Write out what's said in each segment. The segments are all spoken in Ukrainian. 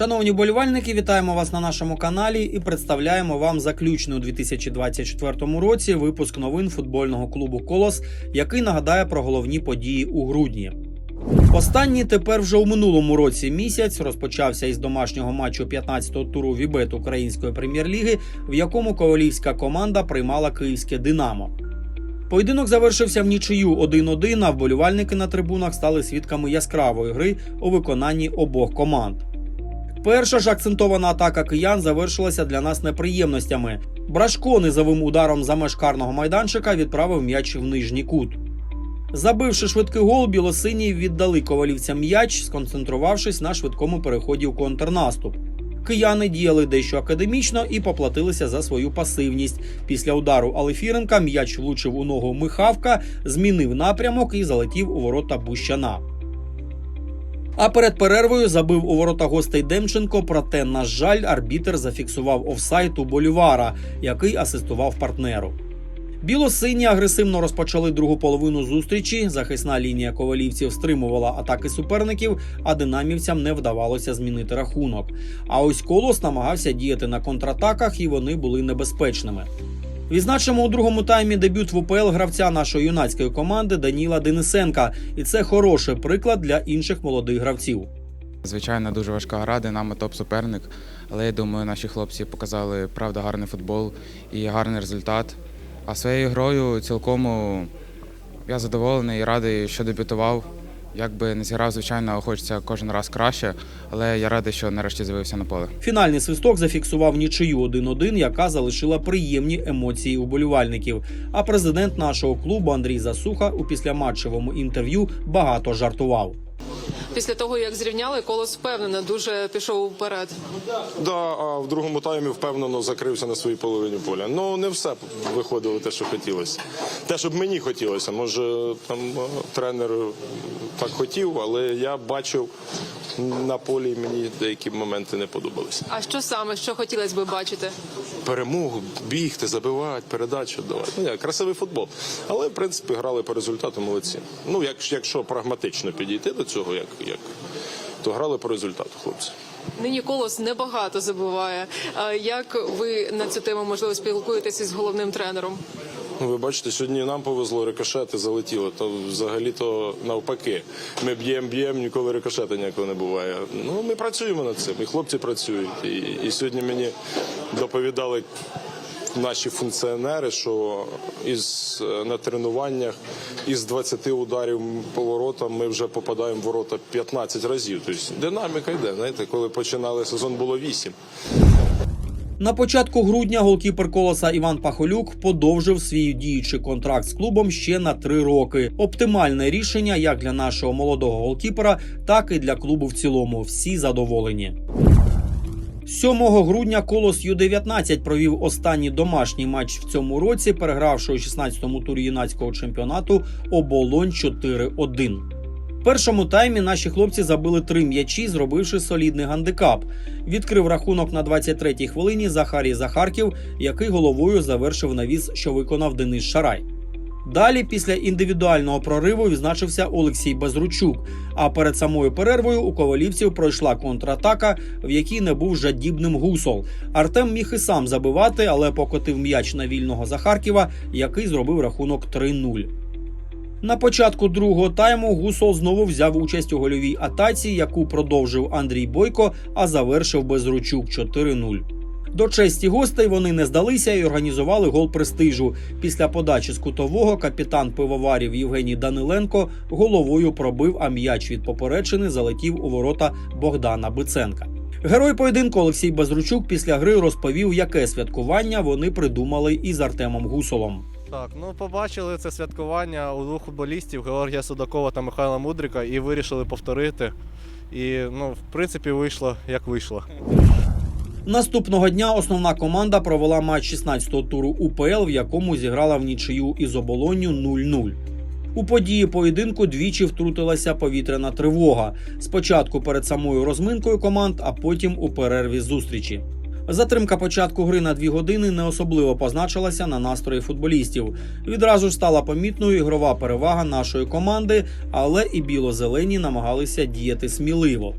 Шановні болівальники, вітаємо вас на нашому каналі і представляємо вам заключний у 2024 році випуск новин футбольного клубу Колос, який нагадає про головні події у грудні. Останній тепер вже у минулому році місяць розпочався із домашнього матчу 15-го туру Вібет Української прем'єр-ліги, в якому ковалівська команда приймала київське Динамо. Поєдинок завершився в нічию 1-1, а вболівальники на трибунах стали свідками яскравої гри у виконанні обох команд. Перша ж акцентована атака киян завершилася для нас неприємностями. Брашко низовим ударом за меж карного майданчика відправив м'яч в нижній кут. Забивши швидкий гол, білосині віддали ковалівцям м'яч, сконцентрувавшись на швидкому переході в контрнаступ. Кияни діяли дещо академічно і поплатилися за свою пасивність. Після удару Алефіренка м'яч влучив у ногу Михавка, змінив напрямок і залетів у ворота Бущана. А перед перервою забив у ворота гостей Демченко, проте, на жаль, арбітер зафіксував офсайт у Болівара, який асистував партнеру. Білосині агресивно розпочали другу половину зустрічі. Захисна лінія ковалівців стримувала атаки суперників, а динамівцям не вдавалося змінити рахунок. А ось колос намагався діяти на контратаках, і вони були небезпечними. Відзначимо у другому таймі дебют в УПЛ гравця нашої юнацької команди Даніла Денисенка, і це хороший приклад для інших молодих гравців. Звичайно, дуже важка гра, Динамо топ-суперник. Але я думаю, наші хлопці показали правда гарний футбол і гарний результат. А своєю грою цілком я задоволений і радий, що дебютував. Якби не зіграв, звичайно, хочеться кожен раз краще, але я радий, що нарешті з'явився на поле. Фінальний свисток зафіксував нічию 1-1, яка залишила приємні емоції уболівальників. А президент нашого клубу Андрій Засуха у післяматчевому інтерв'ю багато жартував. Після того, як зрівняли, колос впевнено дуже пішов вперед. Да, а в другому таймі впевнено закрився на своїй половині поля. Ну не все виходило те, що хотілося. Те, що б мені хотілося. Може, там е, тренер так хотів, але я бачив на полі мені деякі моменти не подобалися. А що саме, що хотілося би бачити? Перемогу, бігти, забивати, передачу давати. Ну, як, красивий футбол. Але в принципі грали по результату молодці. Ну, як, якщо прагматично підійти до цього, як, як то грали по результату, хлопці. Нині колос небагато забуває. А Як ви на цю тему можливо спілкуєтеся з головним тренером? Ну, ви бачите, сьогодні нам повезло, рикошети залетіло. То взагалі то навпаки. Ми б'ємо, б'ємо, ніколи рикошета ніякого не буває. Ну, ми працюємо над цим, і хлопці працюють. І, і сьогодні мені доповідали наші функціонери, що із е, на тренуваннях із 20 ударів по воротам ми вже попадаємо в ворота 15 разів. Тобто динаміка йде. Знаєте, коли починали сезон, було 8. На початку грудня голкіпер колоса Іван Пахолюк подовжив свій діючий контракт з клубом ще на три роки. Оптимальне рішення як для нашого молодого голкіпера, так і для клубу в цілому. Всі задоволені. 7 грудня колос Ю-19 провів останній домашній матч в цьому році, перегравши у 16-му турі юнацького чемпіонату оболонь 4-1. Першому таймі наші хлопці забили три м'ячі, зробивши солідний гандикап. Відкрив рахунок на 23-й хвилині Захарій Захарків, який головою завершив навіс, що виконав Денис Шарай. Далі, після індивідуального прориву, відзначився Олексій Безручук. А перед самою перервою у ковалівців пройшла контратака, в якій не був жадібним гусол. Артем міг і сам забивати, але покотив м'яч на вільного Захарківа, який зробив рахунок 3-0. На початку другого тайму Гусол знову взяв участь у гольовій атаці, яку продовжив Андрій Бойко, а завершив Безручук 4-0. До честі гостей вони не здалися і організували гол престижу. Після подачі з кутового капітан пивоварів Євгеній Даниленко головою пробив, а м'яч від поперечини залетів у ворота Богдана Биценка. Герой поєдинку Олексій Безручук після гри розповів, яке святкування вони придумали із Артемом Гусолом. Так, ну побачили це святкування у двох футболістів Георгія Судакова та Михайла Мудрика і вирішили повторити. І ну, в принципі, вийшло як вийшло. Наступного дня основна команда провела матч 16-го туру УПЛ, в якому зіграла в нічию із оболонню 0-0. У події поєдинку двічі втрутилася повітряна тривога. Спочатку перед самою розминкою команд, а потім у перерві зустрічі. Затримка початку гри на дві години не особливо позначилася на настрої футболістів. Відразу ж стала помітною ігрова перевага нашої команди, але і біло-зелені намагалися діяти сміливо.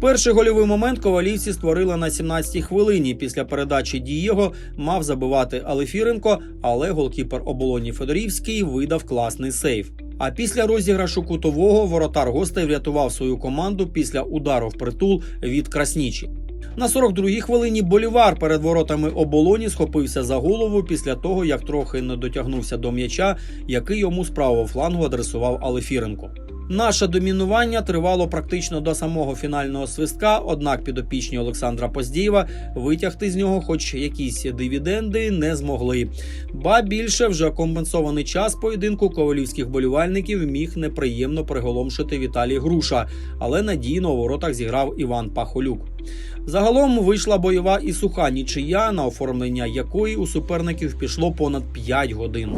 Перший гольовий момент ковалівці створили на 17-й хвилині. Після передачі Дієго мав забивати Алефіренко, але голкіпер оболоні Федорівський видав класний сейв. А після розіграшу кутового воротар гостей врятував свою команду після удару в притул від Краснічі. На 42-й хвилині Болівар перед воротами оболоні схопився за голову після того, як трохи не дотягнувся до м'яча, який йому з правого флангу адресував Алефіренко. Наше домінування тривало практично до самого фінального свистка, однак підопічні Олександра Поздієва витягти з нього хоч якісь дивіденди не змогли. Ба більше вже компенсований час поєдинку ковалівських болівальників міг неприємно приголомшити Віталій Груша, але надійно у воротах зіграв Іван Пахолюк. Загалом вийшла бойова і суха нічия, на оформлення якої у суперників пішло понад 5 годин.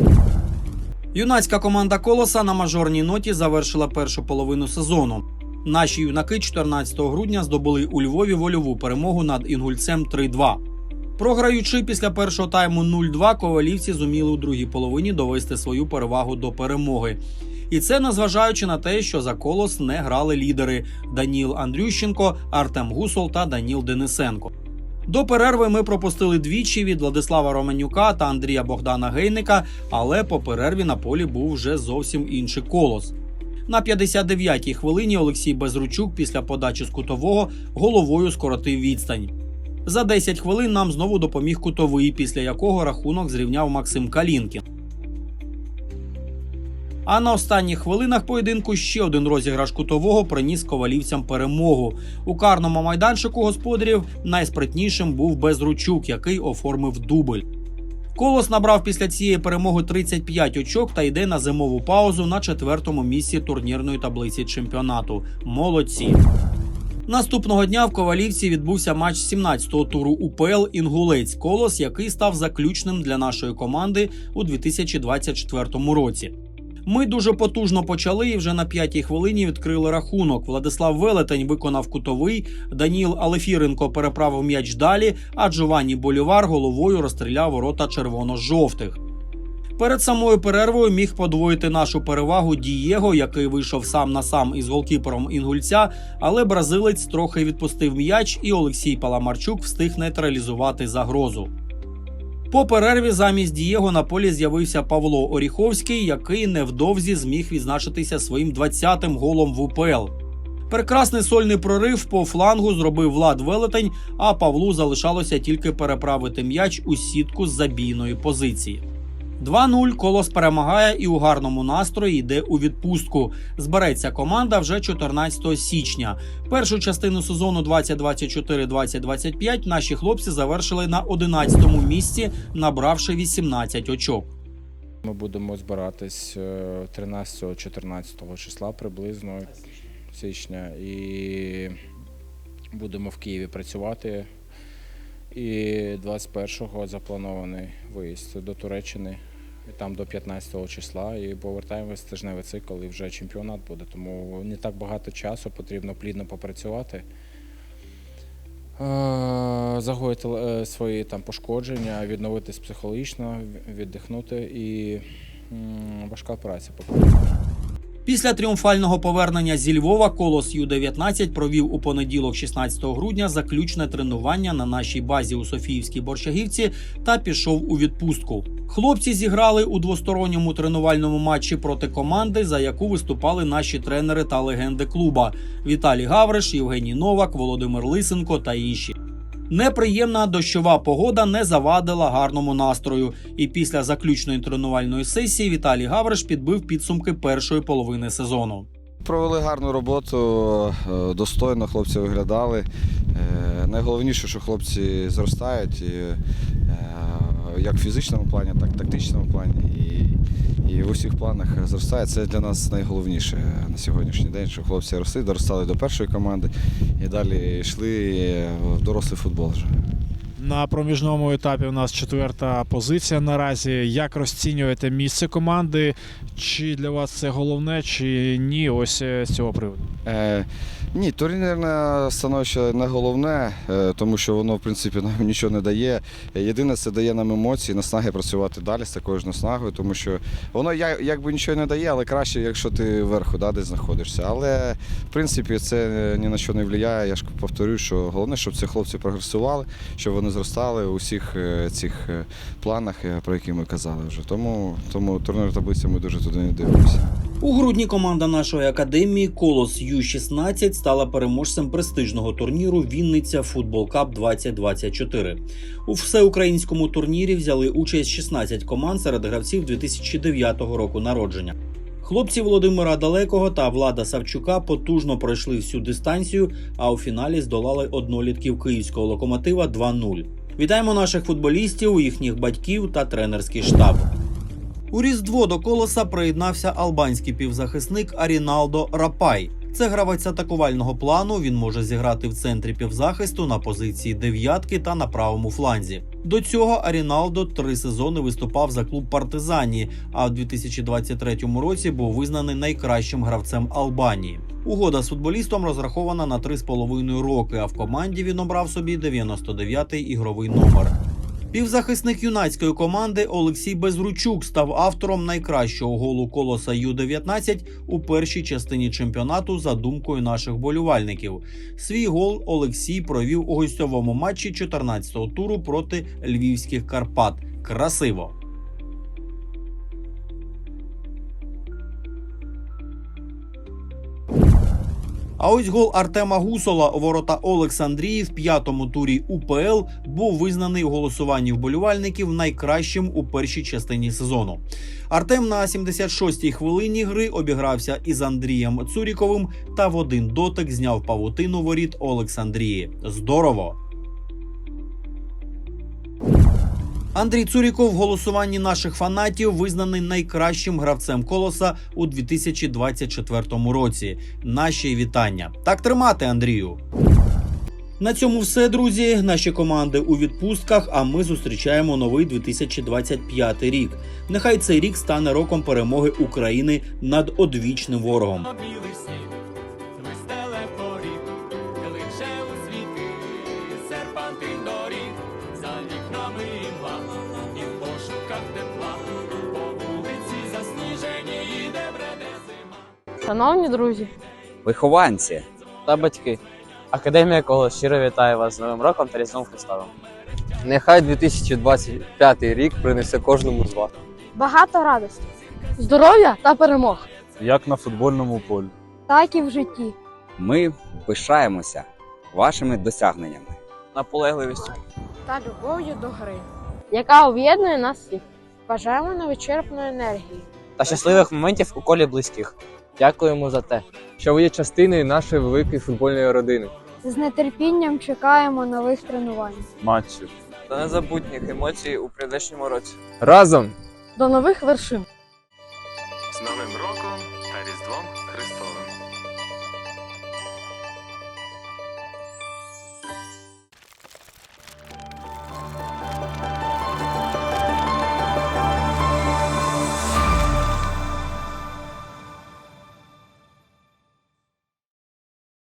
Юнацька команда Колоса на мажорній ноті завершила першу половину сезону. Наші юнаки 14 грудня здобули у Львові вольову перемогу над інгульцем 3-2. Програючи після першого тайму 0-2, ковалівці зуміли у другій половині довести свою перевагу до перемоги. І це незважаючи на те, що за колос не грали лідери Даніл Андрющенко, Артем Гусол та Даніл Денисенко. До перерви ми пропустили двічі від Владислава Романюка та Андрія Богдана Гейника, але по перерві на полі був вже зовсім інший колос. На 59-й хвилині Олексій Безручук після подачі з кутового головою скоротив відстань. За 10 хвилин нам знову допоміг кутовий, після якого рахунок зрівняв Максим Калінкін. А на останніх хвилинах поєдинку ще один розіграш кутового приніс ковалівцям перемогу. У карному майданчику господарів найспритнішим був Безручук, який оформив дубль. Колос набрав після цієї перемоги 35 очок та йде на зимову паузу на четвертому місці турнірної таблиці чемпіонату. Молодці. Наступного дня в Ковалівці відбувся матч 17-го туру УПЛ Інгулець Колос, який став заключним для нашої команди у 2024 році. Ми дуже потужно почали і вже на п'ятій хвилині відкрили рахунок. Владислав Велетень виконав кутовий, Даніл Алефіренко переправив м'яч далі, а Джованні Болівар головою розстріляв ворота червоно-жовтих. Перед самою перервою міг подвоїти нашу перевагу Дієго, який вийшов сам на сам із голкіпером інгульця, але бразилець трохи відпустив м'яч, і Олексій Паламарчук встиг нейтралізувати загрозу. По перерві замість Дієго на полі з'явився Павло Оріховський, який невдовзі зміг відзначитися своїм 20-тим голом в УПЛ. Прекрасний сольний прорив по флангу зробив Влад Велетень, а Павлу залишалося тільки переправити м'яч у сітку з забійної позиції. 2-0 колос перемагає і у гарному настрої йде у відпустку. Збереться команда вже 14 січня. Першу частину сезону 2024-2025 наші хлопці завершили на 11-му місці, набравши 18 очок. Ми будемо збиратись е, 13-14 числа приблизно січня і будемо в Києві працювати. І 21-го запланований виїзд до Туреччини, там до 15 числа. І повертаємось тижневий цикл, і вже чемпіонат буде. Тому не так багато часу, потрібно плідно попрацювати. Загоїти е, свої там пошкодження, відновитись психологічно, віддихнути і важка праця. Після тріумфального повернення зі Львова колос Ю-19 провів у понеділок, 16 грудня, заключне тренування на нашій базі у Софіївській Борщагівці та пішов у відпустку. Хлопці зіграли у двосторонньому тренувальному матчі проти команди, за яку виступали наші тренери та легенди клуба Віталій Гавриш, Євгеній Новак, Володимир Лисенко та інші. Неприємна дощова погода не завадила гарному настрою, і після заключної тренувальної сесії Віталій Гавриш підбив підсумки першої половини сезону. Провели гарну роботу, е, достойно хлопці виглядали. Е, Найголовніше, що хлопці зростають і, е, як в фізичному плані, так і в тактичному плані. І, і в усіх планах зростає. Це для нас найголовніше на сьогоднішній день, що хлопці росли, доростали до першої команди і далі йшли в дорослий футбол вже. На проміжному етапі у нас четверта позиція наразі. Як розцінюєте місце команди? Чи для вас це головне, чи ні? Ось е, з цього приводу. Е, Ні, турнірне становище не головне, е, тому що воно в принципі нам нічого не дає. Єдине, це дає нам емоції, наснаги працювати далі з такою ж наснагою, тому що воно якби нічого не дає, але краще, якщо ти вверху да, десь знаходишся. Але в принципі це ні на що не впливає. Я ж повторюю, що головне, щоб ці хлопці прогресували, щоб вони зростали у всіх е, цих е, планах, е, про які ми казали вже. Тому, тому турнір таблиці ми дуже туди не дивимося. У грудні команда нашої академії Колос Ю-16 стала переможцем престижного турніру Вінниця Футбол Кап 2024. У всеукраїнському турнірі взяли участь 16 команд серед гравців 2009 року народження. Хлопці Володимира Далекого та Влада Савчука потужно пройшли всю дистанцію, а у фіналі здолали однолітків київського локомотива 2-0. Вітаємо наших футболістів, їхніх батьків та тренерський штаб. У Різдво до колоса приєднався албанський півзахисник Аріналдо Рапай. Це гравець атакувального плану. Він може зіграти в центрі півзахисту на позиції дев'ятки та на правому фланзі. До цього Аріналдо три сезони виступав за клуб Партизані, а в 2023 році був визнаний найкращим гравцем Албанії. Угода з футболістом розрахована на 3,5 роки, а в команді він обрав собі 99-й ігровий номер. Півзахисник юнацької команди Олексій Безручук став автором найкращого голу колоса Ю-19 у першій частині чемпіонату за думкою наших болювальників, Свій гол Олексій провів у гостьовому матчі 14-го туру проти львівських Карпат. Красиво! А ось гол Артема Гусола ворота Олександрії в п'ятому турі УПЛ був визнаний у голосуванні вболівальників найкращим у першій частині сезону. Артем на 76-й хвилині гри обігрався із Андрієм Цуріковим та в один дотик зняв павутину воріт Олександрії. Здорово! Андрій Цуріков в голосуванні наших фанатів визнаний найкращим гравцем колоса у 2024 році. Наші вітання. Так тримати, Андрію. На цьому все, друзі. Наші команди у відпустках, а ми зустрічаємо новий 2025 рік. Нехай цей рік стане роком перемоги України над одвічним ворогом. Шановні друзі, вихованці. та батьки. Академія Колос щиро вітає вас з Новим роком та Різдвом Христовим. Нехай 2025 рік принесе кожному з вас. багато радості, здоров'я та перемог, Як на футбольному полі. так і в житті. Ми пишаємося вашими досягненнями. Наполегливістю. Та любов'ю до гри, яка об'єднує нас всіх. Бажаємо невичерпної енергії. Та щасливих моментів у колі близьких. Дякуємо за те. Що ви є частиною нашої великої футбольної родини. З нетерпінням чекаємо нових тренувань. Матчів. Та незабутніх емоцій у прийдешньому році. Разом До нових вершин.